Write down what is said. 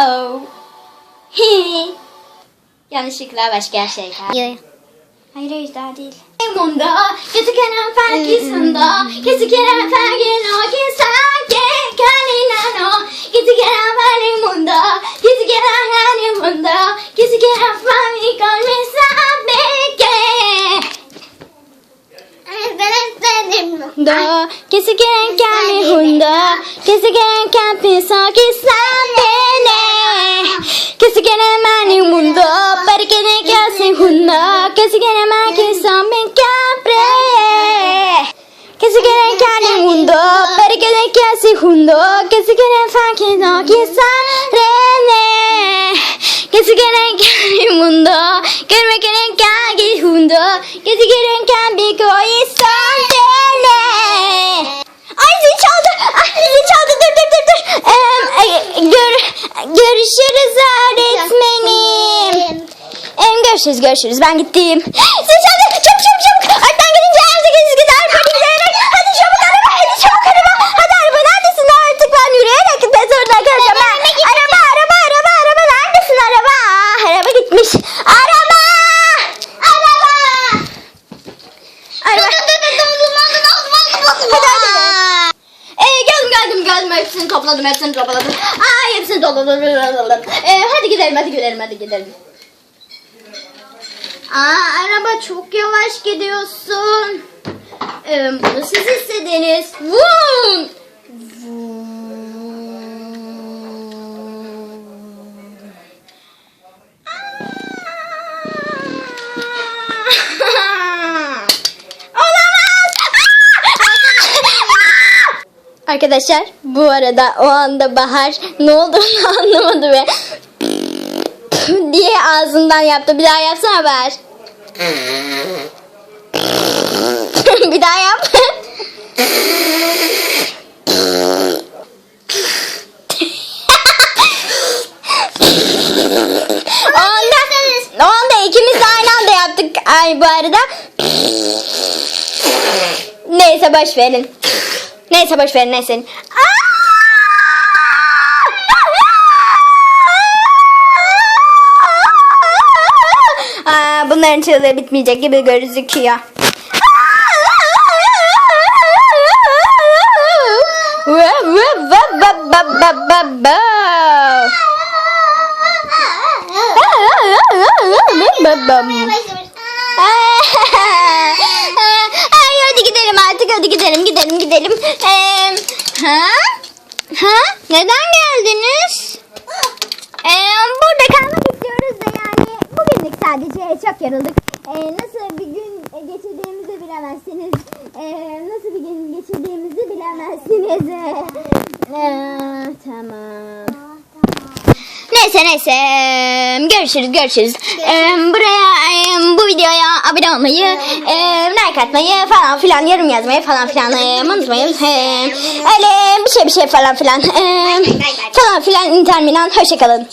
Oh. Yanlışlıkla başka şey. Yok. Hayır hayır daha değil. Munda, gezegenen farkisunda, gezegenen farkin o ki sanki kaninano, gezegenen farkin munda, gezegenen farkin munda, gezegenen farkin kalmisa beke. Ben istedim. Da, gezegenen kami hunda, gezegenen kampi sanki sen Gezegenen mani munda, perkene kasi hunda, gezegenen maki san ben kapre. Gezegenen kani munda, perkene kasi hunda, gezegenen fanki sanki san rene. Gezegenen kani munda, gezegenen kagi hunda, gezegenen kambi koi görüşürüz öğretmenim. Em, görüşürüz görüşürüz. Ben gittim. Zil çaldı. Çabuk çabuk çabuk. Öğretmen gelince evde geziz gider. Hadi gidelim. Hadi çabuk araba. Hadi çabuk araba. Hadi araba neredesin? Artık ben yürüyerek gitmek zorunda kalacağım. Ben. Araba araba araba araba. Neredesin araba? Araba gitmiş. Araba. Araba. Araba. Hadi hadi. Ee, geldim geldim hepsini topladım hepsini topladım. Ay hepsini topladım. Ee, hadi gidelim hadi gidelim hadi gidelim. Aa araba çok yavaş gidiyorsun. Ee, bunu siz istediniz. Vum. Arkadaşlar bu arada o anda Bahar ne olduğunu anlamadı ve diye ağzından yaptı. Bir daha yapsana Bahar. bir daha yap. o anda, o anda ikimiz aynı anda yaptık. Ay bu arada. Neyse boş verin. Neyse boş verin neyse. Aa, bunların çığlığı bitmeyecek gibi gözüküyor. Ay hadi gidelim artık hadi gidelim gidelim. Ee, ha? Ha? Neden geldiniz? Ee, burada kalmak istiyoruz da yani bugünlük sadece çok yorulduk. Ee, nasıl bir gün geçirdiğimizi bilemezsiniz. Ee, nasıl bir gün geçirdiğimizi bilemezsiniz. Ee, tamam. Neyse neyse görüşürüz görüşürüz. Ee, buraya e, bu videoya abone olmayı, e, like atmayı falan filan yorum yazmayı falan filan e, unutmayın. E, öyle bir şey bir şey falan filan e, falan filan interminan hoşçakalın.